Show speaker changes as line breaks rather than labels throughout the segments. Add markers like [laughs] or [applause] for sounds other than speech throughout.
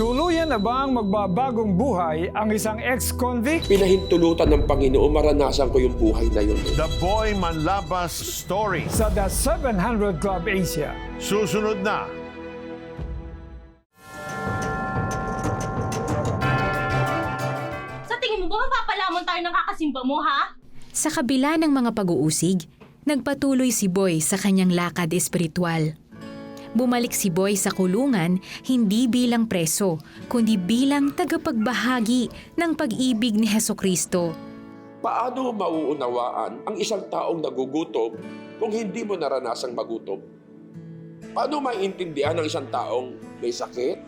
Tuluyan na bang magbabagong buhay ang isang ex-convict?
Pinahintulutan ng Panginoon, maranasan ko yung buhay na yun.
The Boy Manlabas Story.
Sa The 700 Club Asia.
Susunod na.
Sa tingin mo ba mapapalamon tayo ng kakasimba mo, ha?
Sa kabila ng mga pag-uusig, nagpatuloy si Boy sa kanyang lakad espiritual. Bumalik si Boy sa kulungan hindi bilang preso, kundi bilang tagapagbahagi ng pag-ibig ni Heso Kristo.
Paano mauunawaan ang isang taong nagugutom kung hindi mo naranasang magutom? Paano maintindihan ang isang taong may sakit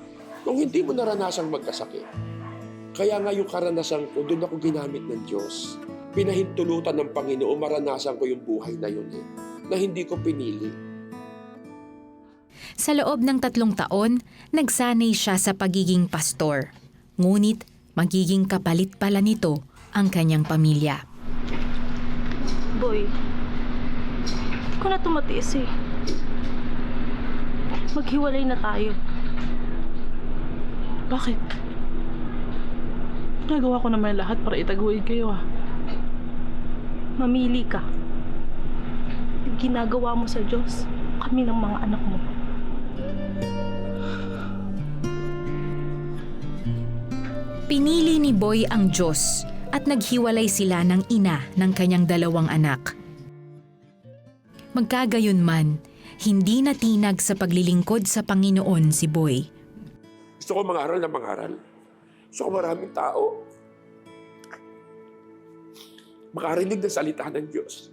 kung hindi mo naranasang magkasakit? Kaya nga yung karanasan ko, doon ako ginamit ng Diyos. Pinahintulutan ng Panginoon, maranasan ko yung buhay na yun eh, na hindi ko pinili.
Sa loob ng tatlong taon, nagsanay siya sa pagiging pastor. Ngunit magiging kapalit pala nito ang kanyang pamilya.
Boy, ko na tumatiis eh. Maghiwalay na tayo.
Bakit? Nagawa ko naman lahat para itaguin kayo ah.
Mamili ka. Ginagawa mo sa Diyos, kami ng mga anak mo.
Pinili ni Boy ang Diyos at naghiwalay sila ng ina ng kanyang dalawang anak. Magkagayon man, hindi natinag sa paglilingkod sa Panginoon si Boy.
Gusto ko mangaral na mangaral. Gusto ko maraming tao. Makarinig ng salita ng Diyos.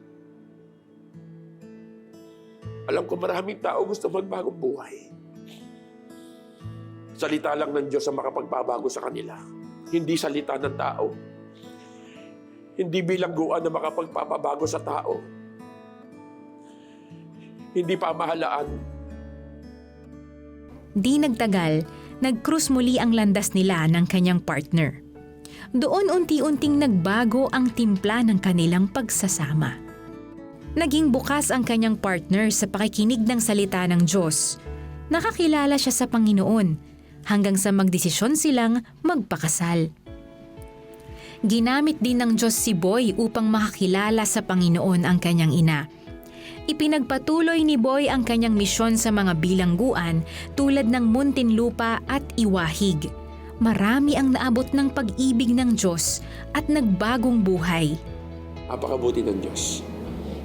Alam ko maraming tao gusto magbagong buhay. Salita lang ng Diyos ang makapagbabago sa kanila. Hindi salita ng tao. Hindi bilangguan na makapagpapabago sa tao. Hindi pamahalaan
Di nagtagal, nag-cruise muli ang landas nila ng kanyang partner. Doon unti-unting nagbago ang timpla ng kanilang pagsasama. Naging bukas ang kanyang partner sa pakikinig ng salita ng Diyos. Nakakilala siya sa Panginoon hanggang sa magdesisyon silang magpakasal. Ginamit din ng Diyos si Boy upang makakilala sa Panginoon ang kanyang ina. Ipinagpatuloy ni Boy ang kanyang misyon sa mga bilangguan tulad ng Muntinlupa at Iwahig. Marami ang naabot ng pag-ibig ng Diyos at nagbagong buhay.
Napakabuti ng Diyos.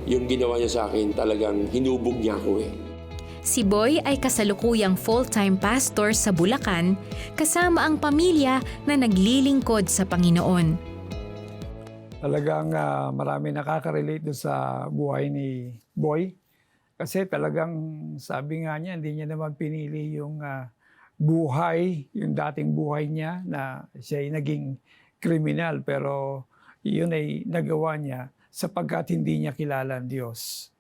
Yung ginawa niya sa akin, talagang hinubog niya ako eh.
Si Boy ay kasalukuyang full-time pastor sa Bulacan kasama ang pamilya na naglilingkod sa Panginoon.
Talagang ah, marami nakaka-relate sa buhay ni Boy. Kasi talagang sabi nga niya, hindi niya naman pinili yung ah, buhay, yung dating buhay niya na siya ay naging kriminal. Pero yun ay nagawa niya sapagkat hindi niya kilala ang Diyos.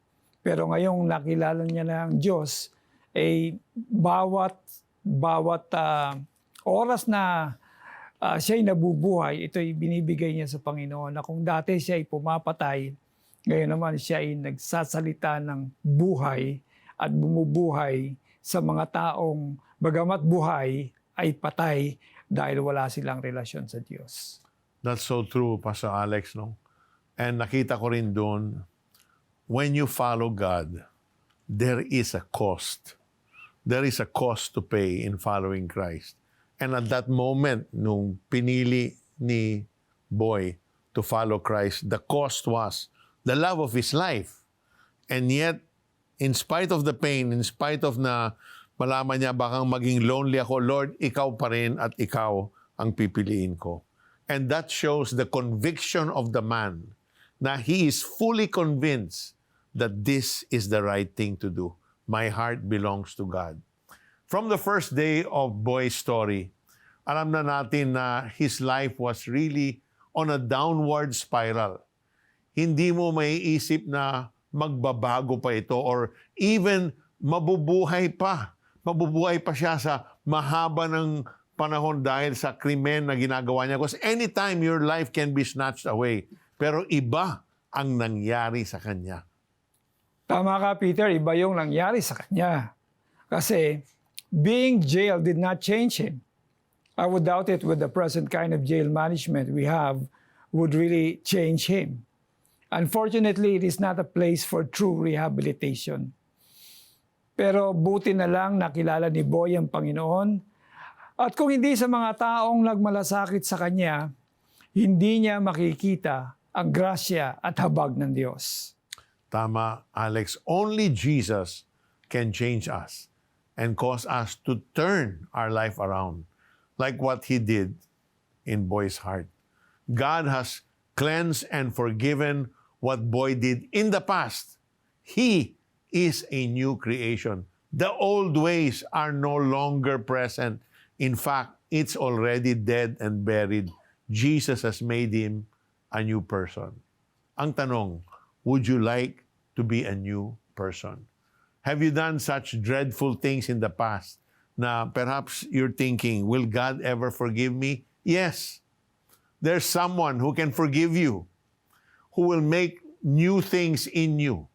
Pero ngayong nakilala niya na ang Diyos, ay bawat bawat ah, oras na ah, siya'y nabubuhay, ito'y binibigay niya sa Panginoon na kung dati siya ay pumapatay, ngayon naman siya ay nagsasalita ng buhay at bumubuhay sa mga taong bagamat buhay ay patay dahil wala silang relasyon sa Diyos.
That's so true, Pastor Alex, no? And nakita ko rin doon, when you follow God, there is a cost. There is a cost to pay in following Christ. And at that moment, nung pinili ni Boy to follow Christ, the cost was the love of his life. And yet, in spite of the pain, in spite of na malaman niya bakang maging lonely ako, Lord, ikaw pa rin at ikaw ang pipiliin ko. And that shows the conviction of the man na he is fully convinced that this is the right thing to do. My heart belongs to God. From the first day of Boy's story, alam na natin na his life was really on a downward spiral hindi mo may isip na magbabago pa ito or even mabubuhay pa. Mabubuhay pa siya sa mahaba ng panahon dahil sa krimen na ginagawa niya. Because anytime your life can be snatched away. Pero iba ang nangyari sa kanya.
Tama ka, Peter, iba yung nangyari sa kanya. Kasi being jailed did not change him. I would doubt it with the present kind of jail management we have would really change him. Unfortunately, it is not a place for true rehabilitation. Pero buti na lang nakilala ni Boy ang Panginoon. At kung hindi sa mga taong nagmalasakit sa kanya, hindi niya makikita ang grasya at habag ng Diyos.
Tama, Alex. Only Jesus can change us and cause us to turn our life around, like what He did in Boy's heart. God has cleansed and forgiven what Boy did in the past. He is a new creation. The old ways are no longer present. In fact, it's already dead and buried. Jesus has made him a new person. Ang tanong, would you like to be a new person? Have you done such dreadful things in the past na perhaps you're thinking, will God ever forgive me? Yes. There's someone who can forgive you, who will make new things in you.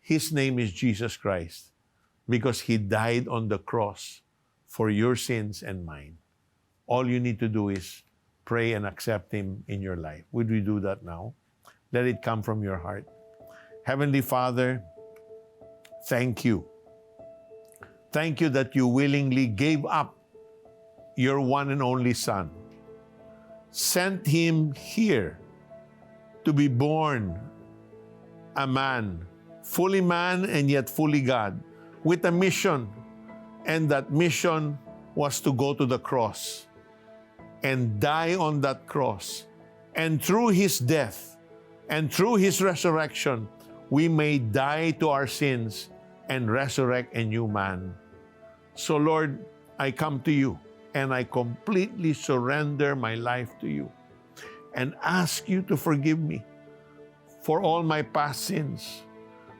His name is Jesus Christ because he died on the cross for your sins and mine. All you need to do is pray and accept him in your life. Would we do that now? Let it come from your heart. Heavenly Father, thank you. Thank you that you willingly gave up your one and only Son, sent him here to be born a man, fully man and yet fully God, with a mission. And that mission was to go to the cross and die on that cross. And through his death and through his resurrection, we may die to our sins and resurrect a new man. So, Lord, I come to you and I completely surrender my life to you and ask you to forgive me for all my past sins.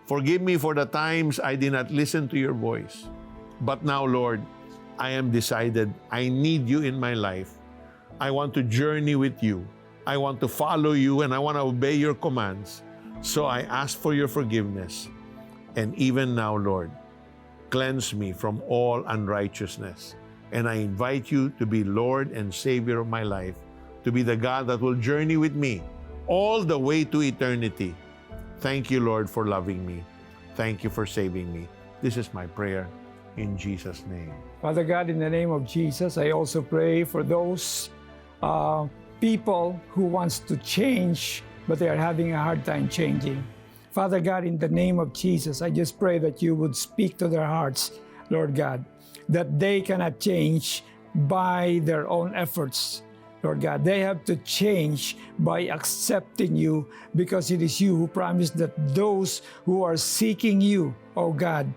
Forgive me for the times I did not listen to your voice. But now, Lord, I am decided I need you in my life. I want to journey with you. I want to follow you and I want to obey your commands. So I ask for your forgiveness. And even now, Lord, cleanse me from all unrighteousness. And I invite you to be Lord and Savior of my life, to be the God that will journey with me all the way to eternity. Thank you, Lord, for loving me. Thank you for saving me. This is my prayer in Jesus' name.
Father God, in the name of Jesus, I also pray for those uh, people who wants to change, but they are having a hard time changing. Father God, in the name of Jesus, I just pray that you would speak to their hearts, Lord God, that they cannot change by their own efforts. Lord God, they have to change by accepting you because it is you who promised that those who are seeking you, oh God,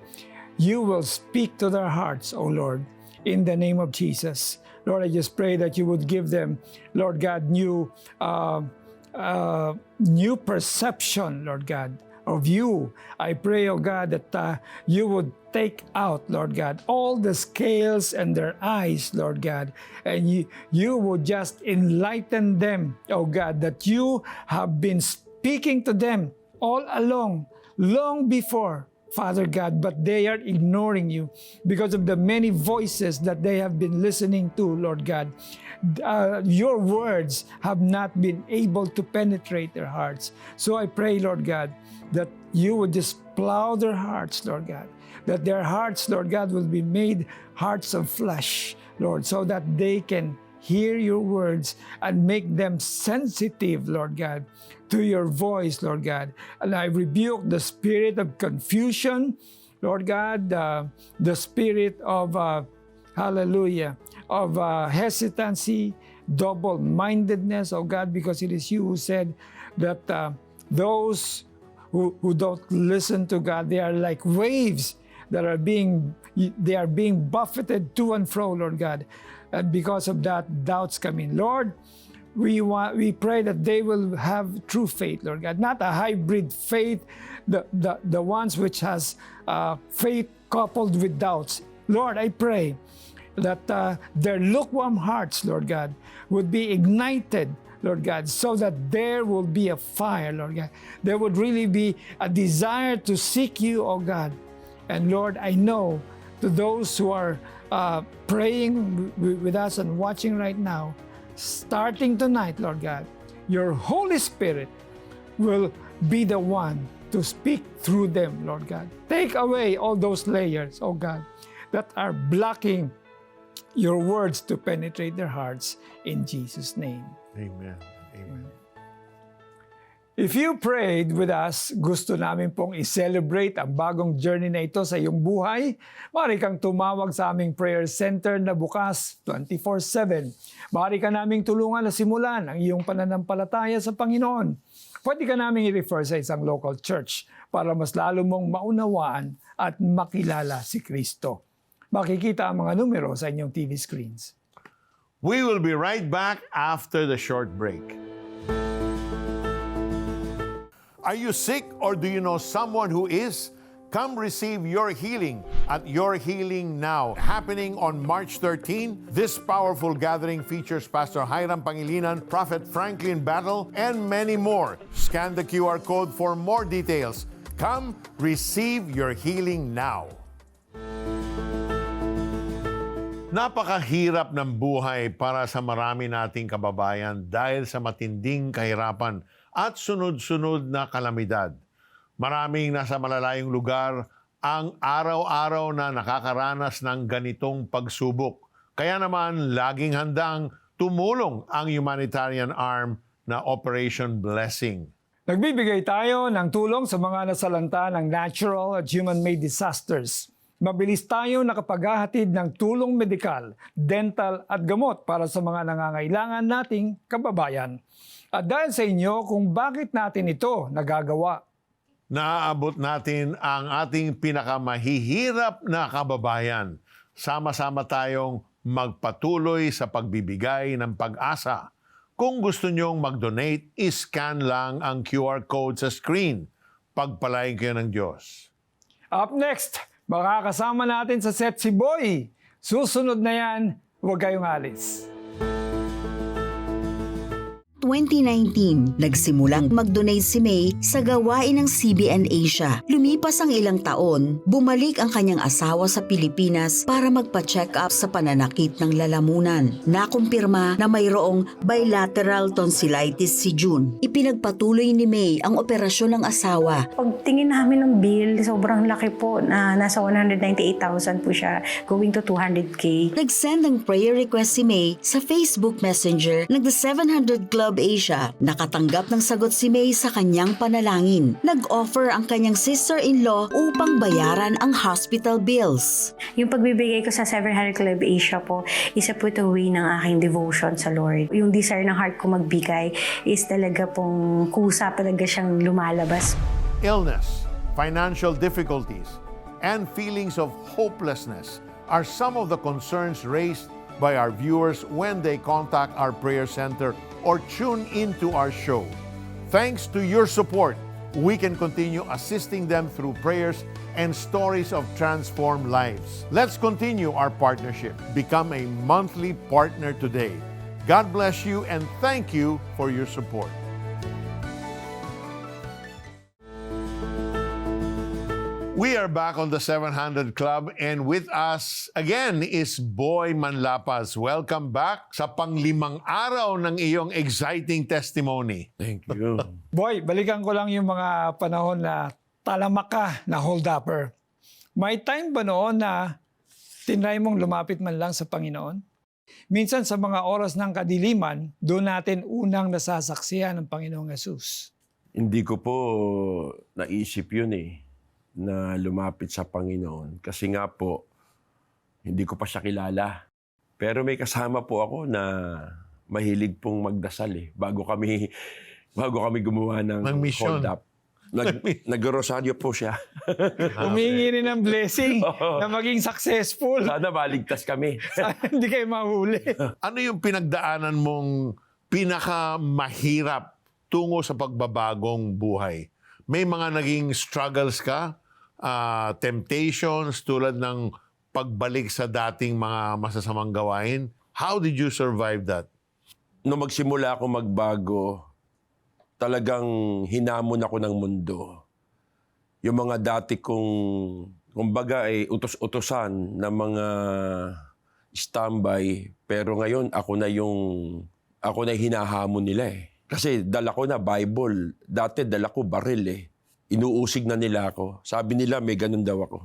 you will speak to their hearts, O Lord, in the name of Jesus. Lord, I just pray that you would give them, Lord God, new, uh, uh, new perception, Lord God, of you. I pray, oh God, that uh, you would take out, Lord God, all the scales and their eyes, Lord God, and you, you would just enlighten them, oh God, that you have been speaking to them all along, long before, Father God, but they are ignoring you because of the many voices that they have been listening to, Lord God. Uh, your words have not been able to penetrate their hearts. So I pray, Lord God, that you would just plow their hearts, Lord God, that their hearts, Lord God, will be made hearts of flesh, Lord, so that they can hear your words and make them sensitive, Lord God, to your voice, Lord God. And I rebuke the spirit of confusion, Lord God, uh, the spirit of, uh, hallelujah, of uh, hesitancy, double mindedness, oh God, because it is you who said that uh, those who, who don't listen to God, they are like waves that are being they are being buffeted to and fro, Lord God. And because of that, doubts come in. Lord, we want we pray that they will have true faith, Lord God, not a hybrid faith, the the, the ones which has uh, faith coupled with doubts. Lord, I pray that uh, their lukewarm hearts, Lord God, would be ignited, Lord God, so that there will be a fire, Lord God. There would really be a desire to seek you, oh God. And Lord, I know to those who are uh, praying with us and watching right now, starting tonight, Lord God, your Holy Spirit will be the one to speak through them, Lord God. Take away all those layers, oh God, that are blocking your words to penetrate their hearts in Jesus' name.
Amen. Amen.
If you prayed with us, gusto namin pong i-celebrate ang bagong journey na ito sa iyong buhay. Maaari kang tumawag sa aming prayer center na bukas 24-7. Maaari ka naming tulungan na simulan ang iyong pananampalataya sa Panginoon. Pwede ka naming i-refer sa isang local church para mas lalo mong maunawaan at makilala si Kristo. Makikita ang mga numero sa inyong TV screens.
We will be right back after the short break. Are you sick or do you know someone who is? Come receive your healing at Your Healing Now. Happening on March 13, this powerful gathering features Pastor Hiram Pangilinan, Prophet Franklin Battle, and many more. Scan the QR code for more details. Come receive your healing now. Napakahirap ng buhay para sa marami nating kababayan dahil sa matinding kahirapan at sunod-sunod na kalamidad. Maraming nasa malalayong lugar ang araw-araw na nakakaranas ng ganitong pagsubok. Kaya naman, laging handang tumulong ang humanitarian arm na Operation Blessing.
Nagbibigay tayo ng tulong sa mga nasalanta ng natural at human-made disasters. Mabilis tayo nakapaghahatid ng tulong medikal, dental at gamot para sa mga nangangailangan nating kababayan. At dahil sa inyo kung bakit natin ito nagagawa.
Naaabot natin ang ating pinakamahihirap na kababayan. Sama-sama tayong magpatuloy sa pagbibigay ng pag-asa. Kung gusto nyong mag-donate, iscan lang ang QR code sa screen. Pagpalain kayo ng Diyos.
Up next, makakasama natin sa set si Boy. Susunod na yan, huwag kayong alis.
2019, nagsimulang mag-donate si May sa gawain ng CBN Asia. Lumipas ang ilang taon, bumalik ang kanyang asawa sa Pilipinas para magpa-check up sa pananakit ng lalamunan. Nakumpirma na mayroong bilateral tonsillitis si June. Ipinagpatuloy ni May ang operasyon ng asawa
Pagtingin namin ng bill, sobrang laki po na nasa 198,000 po siya, going to 200k.
Nag-send ng prayer request si May sa Facebook Messenger ng The 700 Club Asia. Nakatanggap ng sagot si May sa kanyang panalangin. Nag-offer ang kanyang sister-in-law upang bayaran ang hospital bills.
Yung pagbibigay ko sa 700 Club Asia po, isa po ito way ng aking devotion sa Lord. Yung desire ng heart ko magbigay is talaga pong kusa talaga siyang lumalabas.
Illness, financial difficulties, and feelings of hopelessness are some of the concerns raised by our viewers when they contact our prayer center or tune into our show. Thanks to your support, we can continue assisting them through prayers and stories of transformed lives. Let's continue our partnership. Become a monthly partner today. God bless you and thank you for your support. We are back on the 700 Club and with us again is Boy Manlapas. Welcome back sa panglimang araw ng iyong exciting testimony.
Thank you. [laughs]
Boy, balikan ko lang yung mga panahon na talamak ka na hold-upper. May time ba noon na tinry mong lumapit man lang sa Panginoon? Minsan sa mga oras ng kadiliman, doon natin unang nasasaksiyan ng Panginoong Yesus.
Hindi ko po naisip yun eh, na lumapit sa Panginoon. Kasi nga po, hindi ko pa siya kilala. Pero may kasama po ako na mahilig pong magdasal eh. Bago kami, [laughs] bago kami gumawa ng hold up. Nag, [laughs] nag-rosaryo po siya.
Humingi rin ng blessing [laughs] na maging successful.
Sana maligtas kami.
Sana hindi kayo mahuli.
Ano yung pinagdaanan mong pinakamahirap tungo sa pagbabagong buhay? May mga naging struggles ka? Ah, temptations tulad ng pagbalik sa dating mga masasamang gawain? How did you survive that?
Nung magsimula ako magbago, talagang hinamon ako ng mundo. Yung mga dati kong kumbaga ay utos-utosan ng mga standby. Pero ngayon, ako na yung, ako na hinahamon nila eh. Kasi dala ko na Bible. Dati dala ko baril eh. Inuusig na nila ako. Sabi nila may ganun daw ako.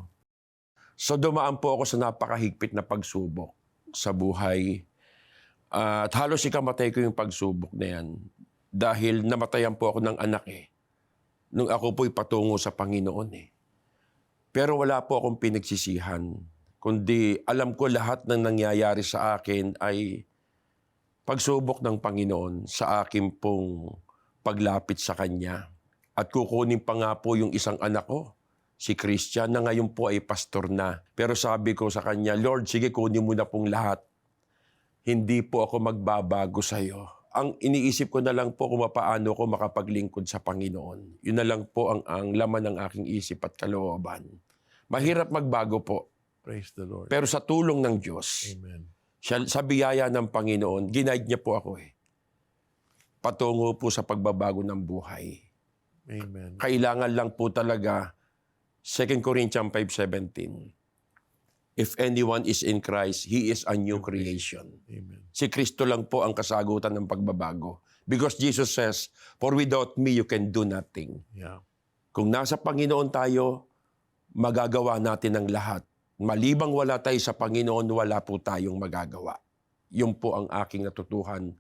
So dumaan po ako sa napakahigpit na pagsubok sa buhay. at halos ikamatay ko yung pagsubok na yan. Dahil namatayan po ako ng anak eh. Nung ako po'y patungo sa Panginoon eh. Pero wala po akong pinagsisihan. Kundi alam ko lahat ng nangyayari sa akin ay pagsubok ng Panginoon sa akin pong paglapit sa Kanya. At kukunin pa nga po yung isang anak ko, si Christian, na ngayon po ay pastor na. Pero sabi ko sa Kanya, Lord, sige kunin mo na pong lahat. Hindi po ako magbabago sa iyo. Ang iniisip ko na lang po kung paano ko makapaglingkod sa Panginoon. Yun na lang po ang, ang laman ng aking isip at kalooban. Mahirap magbago po.
Praise the Lord.
Pero sa tulong ng Diyos,
Amen.
siya, sa biyaya ng Panginoon, ginaid niya po ako eh. Patungo po sa pagbabago ng buhay.
Amen.
Kailangan lang po talaga 2 Corinthians 5.17 If anyone is in Christ, he is a new creation.
Amen.
Si Kristo lang po ang kasagutan ng pagbabago. Because Jesus says, For without me, you can do nothing.
Yeah.
Kung nasa Panginoon tayo, magagawa natin ang lahat. Malibang wala tayo sa Panginoon, wala po tayong magagawa. Yun po ang aking natutuhan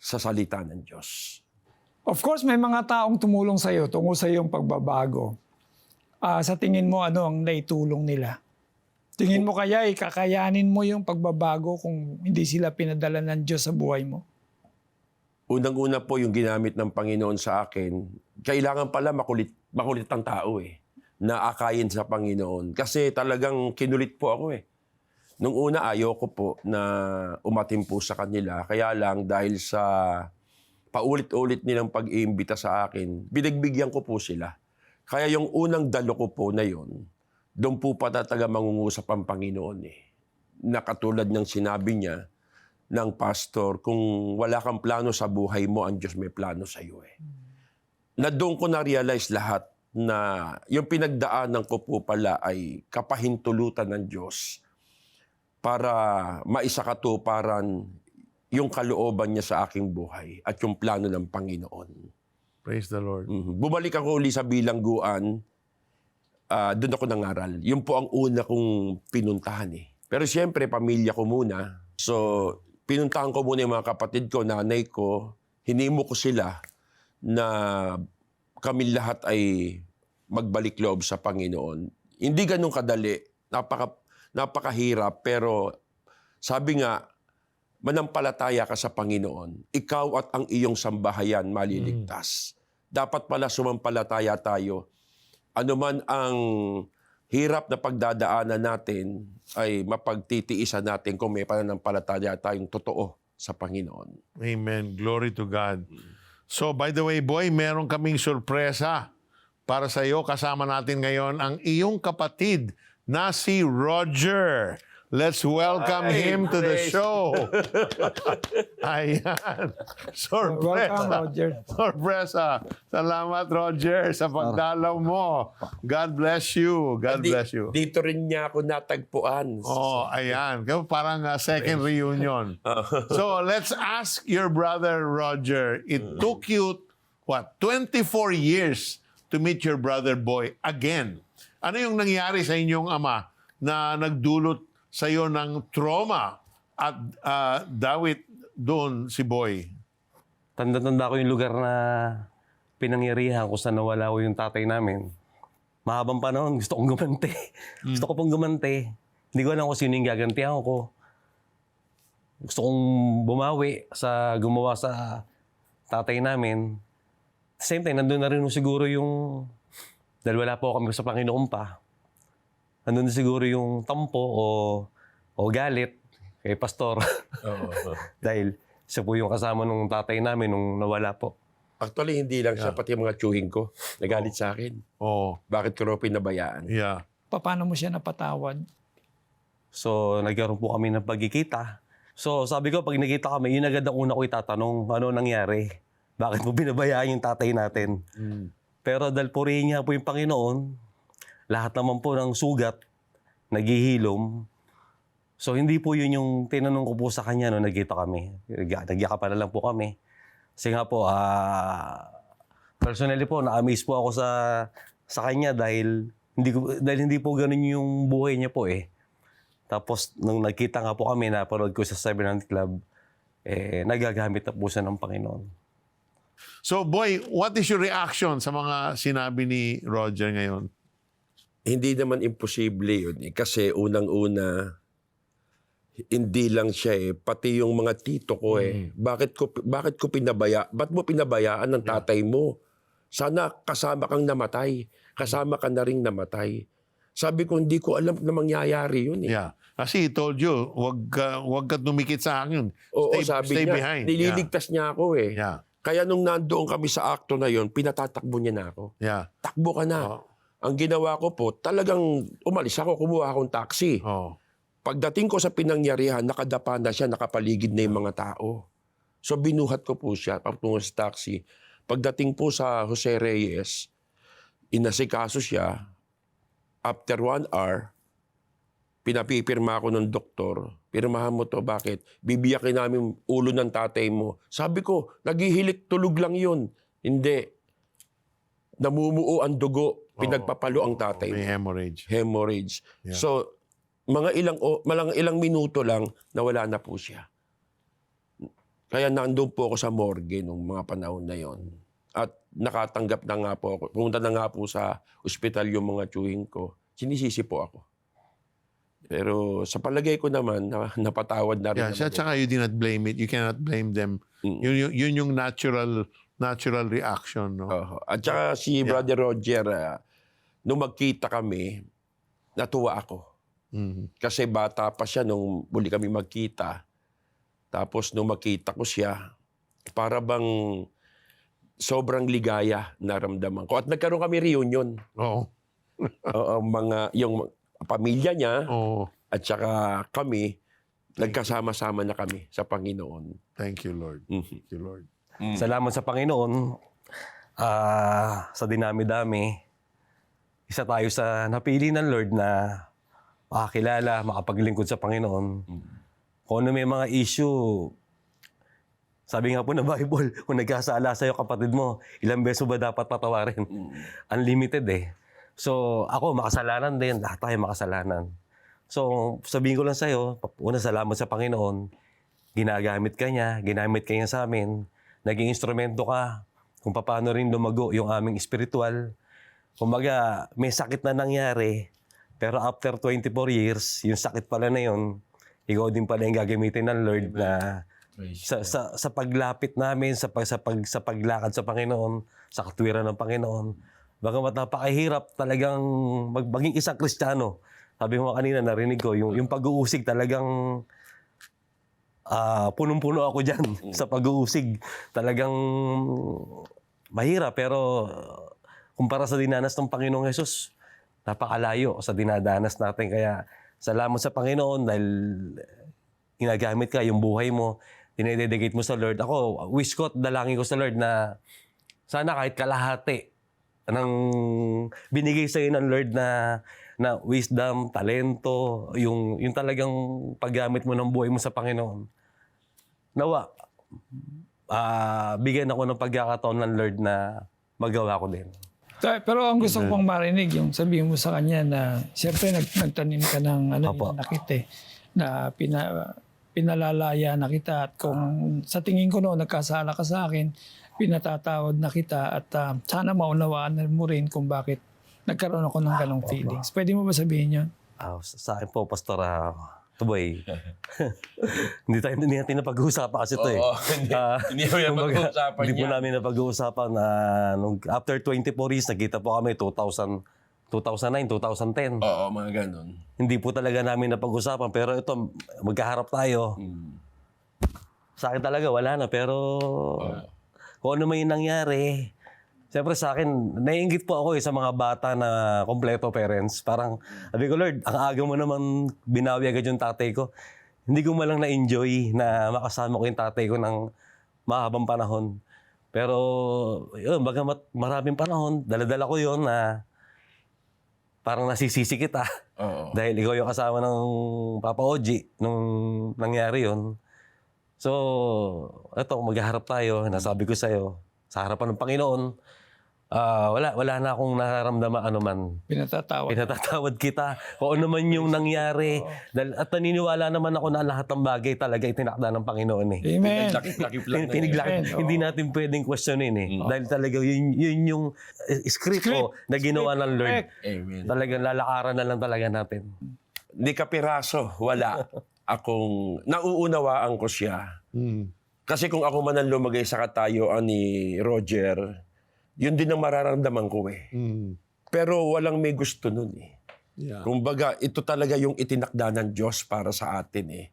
sa salita ng Diyos.
Of course, may mga taong tumulong sa iyo tungo sa iyong pagbabago. Ah, sa tingin mo, ano ang naitulong nila? Tingin mo kaya ikakayanin mo yung pagbabago kung hindi sila pinadala ng Diyos sa buhay mo?
Unang-una po yung ginamit ng Panginoon sa akin, kailangan pala makulit, makulit ang tao eh, na akayin sa Panginoon. Kasi talagang kinulit po ako eh. Nung una, ayoko po na umatim po sa kanila. Kaya lang dahil sa paulit-ulit nilang pag-iimbita sa akin, binagbigyan ko po sila. Kaya yung unang dalo ko po na yon, doon po pa talaga mangungusap ang Panginoon eh. Na katulad ng sinabi niya, ng pastor, kung wala kang plano sa buhay mo, ang Diyos may plano sa iyo eh. Na doon ko na-realize lahat na yung pinagdaanan ko po pala ay kapahintulutan ng Diyos para maisakatuparan yung kalooban niya sa aking buhay at yung plano ng Panginoon.
Praise the Lord.
Mhm. Bumalik ako uli sa bilangguan, ah doon ako nangaral. Yun po ang una kong pinuntahan eh. Pero siyempre, pamilya ko muna. So, pinuntahan ko muna yung mga kapatid ko, nanay ko. Hinimo ko sila na kami lahat ay magbalik loob sa Panginoon. Hindi ganun kadali. Napaka, napakahirap. Pero sabi nga, manampalataya ka sa Panginoon. Ikaw at ang iyong sambahayan maliligtas. Dapat pala sumampalataya tayo. Ano man ang hirap na pagdadaanan natin ay mapagtitiisan natin kung may pananampalataya tayong totoo sa Panginoon.
Amen. Glory to God. So, by the way, boy, meron kaming sorpresa para sa iyo. Kasama natin ngayon ang iyong kapatid na si Roger. Let's welcome
Ay,
him to the show. [laughs] Ayan. [laughs]
Welcome,
Sorpresa.
Roger.
Sorpresa. Salamat, Roger, sa pagdalaw mo. God bless you. God
Di-
bless you.
Dito rin niya ako natagpuan.
Oh, ayan. Kaya Parang uh, second reunion. [laughs] so let's ask your brother Roger. It took you, what, 24 years to meet your brother boy again. Ano yung nangyari sa inyong ama na nagdulot sa iyo ng trauma at uh, dawit doon si boy?
Tanda-tanda ko yung lugar na pinangyarihan kung saan nawala ko yung tatay namin. Mahabang panahon, gusto kong gumante. [laughs] Gusto ko pong gumante. Hindi ko alam kung sino yung gagantihan ko. Gusto kong bumawi sa gumawa sa tatay namin. Same time, nandun na rin siguro yung... Dahil wala po kami sa Panginoon pa. Nandun na siguro yung tampo o, o galit kay pastor. [laughs] Dahil siya po yung kasama nung tatay namin nung nawala po.
Actually, hindi lang siya, pati yung mga tsuhin ko. Nagalit sa akin.
Oh,
Bakit ko raw pinabayaan?
yeah.
Paano mo siya napatawad?
So, nagkaroon po kami ng pagkikita. So, sabi ko, pag nakita kami, yun agad ang una ko itatanong, ano nangyari? Bakit mo binabayaan yung tatay natin? Pero dahil purihin niya po yung Panginoon, lahat naman po ng sugat, naghihilom. So hindi po yun yung tinanong ko po sa kanya no nagkita kami. Nag- Nagyakapan na lang po kami. Kasi nga po, ah, personally po, na-amaze po ako sa sa kanya dahil hindi ko dahil hindi po ganun yung buhay niya po eh. Tapos nung nagkita nga po kami, napanood ko sa 700 Club, eh, nagagamit na po siya ng Panginoon.
So, boy, what is your reaction sa mga sinabi ni Roger ngayon?
Hindi naman imposible yun eh. Kasi unang-una, hindi lang siya eh. Pati yung mga tito ko eh. Bakit ko, bakit ko pinabaya? Ba't mo pinabayaan ng tatay mo? Sana kasama kang namatay. Kasama ka na rin namatay. Sabi ko, hindi ko alam na mangyayari yun eh.
Yeah. Kasi he told you, wag ka, wag ka dumikit sa akin.
Oo,
stay,
sabi
stay
niya,
behind.
nililigtas niya ako eh.
Yeah.
Kaya nung nandoon kami sa akto na yon, pinatatakbo niya na ako.
Yeah.
Takbo ka na.
Oh.
Ang ginawa ko po, talagang umalis ako, kumuha akong taxi.
Oh.
Pagdating ko sa pinangyarihan, nakadapa na siya, nakapaligid na yung mga tao. So binuhat ko po siya patungo sa taxi. Pagdating po sa Jose Reyes, inasikaso siya. After one hour, pinapipirma ako ng doktor. Pirmahan mo to, bakit? Bibiyakin namin ulo ng tatay mo. Sabi ko, naghihilik tulog lang yun. Hindi. Namumuo ang dugo. Pinagpapalo ang tatay
May hemorrhage.
hemorrhage.
Yeah.
So, mga ilang o, malang ilang minuto lang nawala na po siya. Kaya nandun po ako sa morgue nung mga panahon na yon. At nakatanggap na nga po ako. Pumunta na nga po sa ospital yung mga tiyuhin ko. Sinisisi po ako. Pero sa palagay ko naman, na, napatawad na rin
Yeah, siya, tsaka you did not blame it. You cannot blame them.
Mm.
Yun, yun, yun yung natural natural reaction. No?
Oho. At saka si Brother Roger, ah, nung magkita kami, natuwa ako.
Mhm.
Kasi bata pa siya nung muli kami magkita. Tapos nung makita ko siya, para bang sobrang ligaya naramdaman ko. At nagkaroon kami reunion.
Oo. [laughs]
Oo, mga, yung pamilya niya
Oo.
at saka kami, nagkasama-sama na kami sa Panginoon.
Thank you, Lord.
Mhm.
Thank you, Lord.
Salamat sa Panginoon. Ah, sa dinami-dami, isa tayo sa napili ng Lord na makakilala, makapaglingkod sa Panginoon. Kung ano may mga issue, sabi nga po ng Bible, [laughs] kung nagkasala sa'yo kapatid mo, ilang beso ba dapat patawarin? Unlimited eh. So, ako, makasalanan din. Lahat tayo makasalanan. So, sabihin ko lang sa'yo, una, salamat sa Panginoon. Ginagamit ka niya, ginamit ka niya sa amin. Naging instrumento ka kung paano rin lumago yung aming spiritual. Kumbaga, may sakit na nangyari, pero after 24 years, yung sakit pala na yun, ikaw din pala yung gagamitin ng Lord na sa, sa, sa paglapit namin, sa, pag, sa, pag, sa paglakad sa Panginoon, sa katwiran ng Panginoon. Bagamat napakahirap talagang mag, maging isang Kristiyano. Sabi mo kanina, narinig ko, yung, yung pag-uusig talagang ah punong-puno ako dyan [laughs] sa pag-uusig. Talagang mahirap, pero kumpara sa dinanas ng Panginoong Yesus, napakalayo sa dinadanas natin. Kaya salamat sa Panginoon dahil ginagamit ka yung buhay mo, dinededicate mo sa Lord. Ako, wish ko at dalangin ko sa Lord na sana kahit kalahati ng binigay sa ng Lord na na wisdom, talento, yung yung talagang paggamit mo ng buhay mo sa Panginoon. Nawa, ah bigyan ako ng pagkakataon ng Lord na magawa ko din.
Pero ang gusto ko pang marinig, yung sabihin mo sa kanya na, siyempre nag, nagtanim ka ng ano,
Apo.
yung nakit eh, na pina, pinalalaya na kita at kung sa tingin ko noon nagkasala ka sa akin, pinatatawad na kita at ah, sana maunawaan mo rin kung bakit nagkaroon ako ng ganong feelings. Pwede mo ba sabihin yun?
Ah, sa sa akin po, Pastor uh, Tuboy, [laughs] hindi tayo hindi natin napag-uusapan kasi ito eh.
Oo, [laughs] hindi.
Ah,
Hindi mo yan
kumbaga,
pag-uusapan
Hindi po namin napag-uusapan na nung after 24 years, nagkita po kami 2000, 2009, 2010.
Oo, mga ganun.
Hindi po talaga namin napag-usapan. Pero ito, magkaharap tayo. Sa akin talaga, wala na. Pero kung ano may nangyari, Siyempre sa akin, naiingit po ako eh sa mga bata na kompleto parents. Parang, sabi ko, Lord, ang aga mo naman binawi agad yung tatay ko. Hindi ko malang na-enjoy na makasama ko yung tatay ko ng mahabang panahon. Pero, yun, bagamat maraming panahon, daladala ko yun na parang nasisisi kita.
Oo. [laughs]
Dahil ikaw yung kasama ng Papa Oji nung nangyari yon. So, eto, maghaharap tayo. Nasabi ko sa'yo, sa harapan ng Panginoon, ah, wala, wala na akong nararamdaman ano man.
Pinatatawad.
Pinatatawad kita kung ano man yung nangyari. Dahil, at naniniwala naman ako na lahat ng bagay talaga itinakda ng Panginoon eh.
Amen.
Piniglaki.
Amen, oo.
Hindi natin pwedeng questionin eh.
Mm.
Dahil talaga yun, yun yung eh, script,
Script.
oh, na ginawa ng Lord.
Correct.
Amen.
Talagang lalakaran na lang talaga natin.
Ni kapiraso, wala. [laughs] Akong nauunawaan ko siya.
Mm.
Kasi kung ako man ang lumagay sa katayuan ni Roger, yun din ang mararamdaman ko eh.
Mm.
Pero walang may gusto nun eh.
Yeah.
Kumbaga, ito talaga yung itinakda ng Diyos para sa atin eh.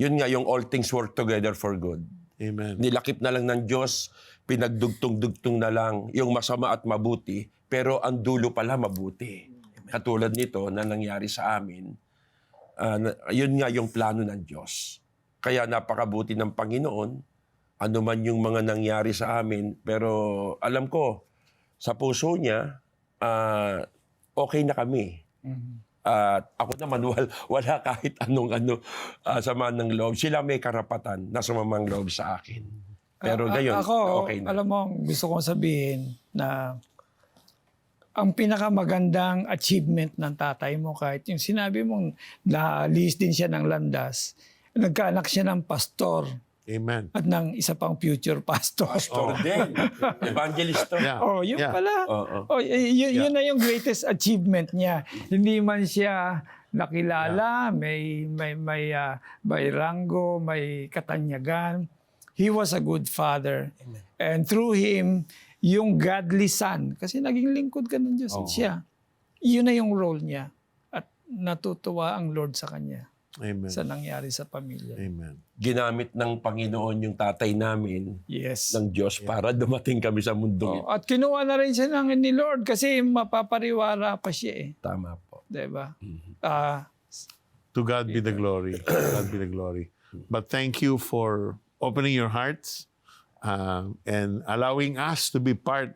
Yun nga, yung all things work together for good.
Amen.
Nilakip na lang ng Diyos, pinagdugtong-dugtong na lang yung masama at mabuti, pero ang dulo pala mabuti. Katulad nito na nangyari sa amin, na- yun nga yung plano ng Diyos. Kaya napakabuti ng Panginoon, ano man yung mga nangyari sa amin, pero alam ko, sa puso niya, ah, okay na kami. At ako naman, [laughs] wala, wala kahit anong ano, ah, sama ng loob. Sila may karapatan na sumamang loob sa akin. Pero
A- a-
gayon,
ako,
okay na.
alam mo, gusto kong sabihin na ang pinakamagandang achievement ng tatay mo kahit yung sinabi mong na-list din siya ng landas, nagkaanak siya ng pastor
Amen.
at ng isa pang future pastor.
Pastor din. Evangelist.
Yeah.
Oh, yun
Yeah.
pala.
Oo.
Oh, y- y- yun na yung greatest achievement niya. Hindi man siya nakilala, may may may ah, may ranggo, may katanyagan. He was a good father. And through him, yung godly son, kasi naging lingkod ka ng Diyos
Oo.
siya. Yun na yung role niya. At natutuwa ang Lord sa kanya
Amen.
sa nangyari sa pamilya.
Amen.
Ginamit ng Panginoon yung tatay namin,
Yes.
ng Diyos, para dumating kami sa mundo.
Oh, at kinuha na rin siya ng ni Lord kasi mapapariwara pa siya eh.
Tama po.
Diba? Ah,
To God be the glory. To God be the glory. But thank you for opening your hearts um, and allowing us to be part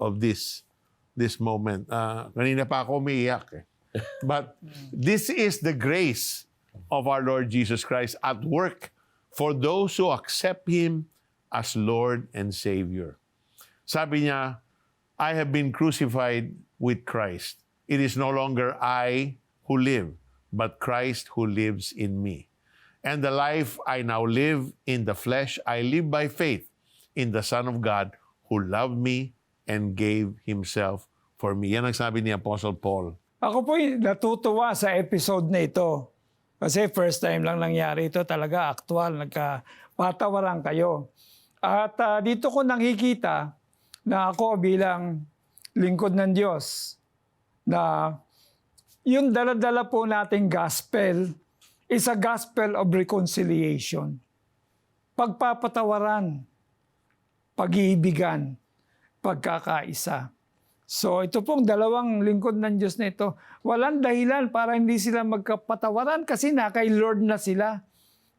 of this this moment. Uh, kanina pa ako umiiyak eh. But this is the grace of our Lord Jesus Christ at work for those who accept Him as Lord and Savior. Sabi niya, I have been crucified with Christ. It is no longer I who live, but Christ who lives in me. And the life I now live in the flesh, I live by faith in the Son of God who loved me and gave Himself for me. Yan ang sabi ni Apostle Paul.
ako po natutuwa sa episode na ito. Kasi first time lang nangyari ito talaga actual, nagkapatawaran kayo. At ah, dito ko nakikita na ako bilang lingkod ng Diyos na yung daladala po nating gospel is a gospel of reconciliation. Pagpapatawaran, pag-iibigan, pagkakaisa. So ito pong dalawang lingkod ng Diyos na ito, walang dahilan para hindi sila magkapatawaran kasi na kay Lord na sila.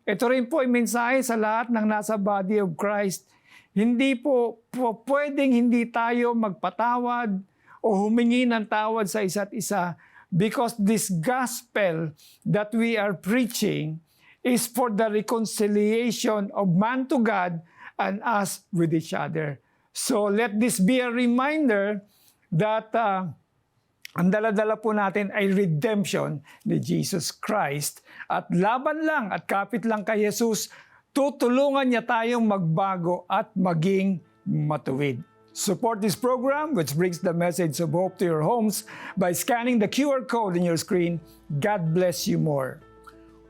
Ito rin po ay mensahe sa lahat ng nasa body of Christ. Hindi po, po pwedeng hindi tayo magpatawad o humingi ng tawad sa isa't isa because this gospel that we are preaching is for the reconciliation of man to God and us with each other. So let this be a reminder that uh, ang dala-dala po natin ay redemption ni Jesus Christ. At laban lang at kapit lang kay Jesus, tutulungan niya tayong magbago at maging matuwid. Support this program which brings the message of hope to your homes by scanning the QR code in your screen. God bless you more.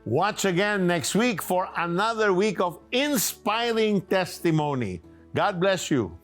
Watch again next week for another week of inspiring testimony. God bless you.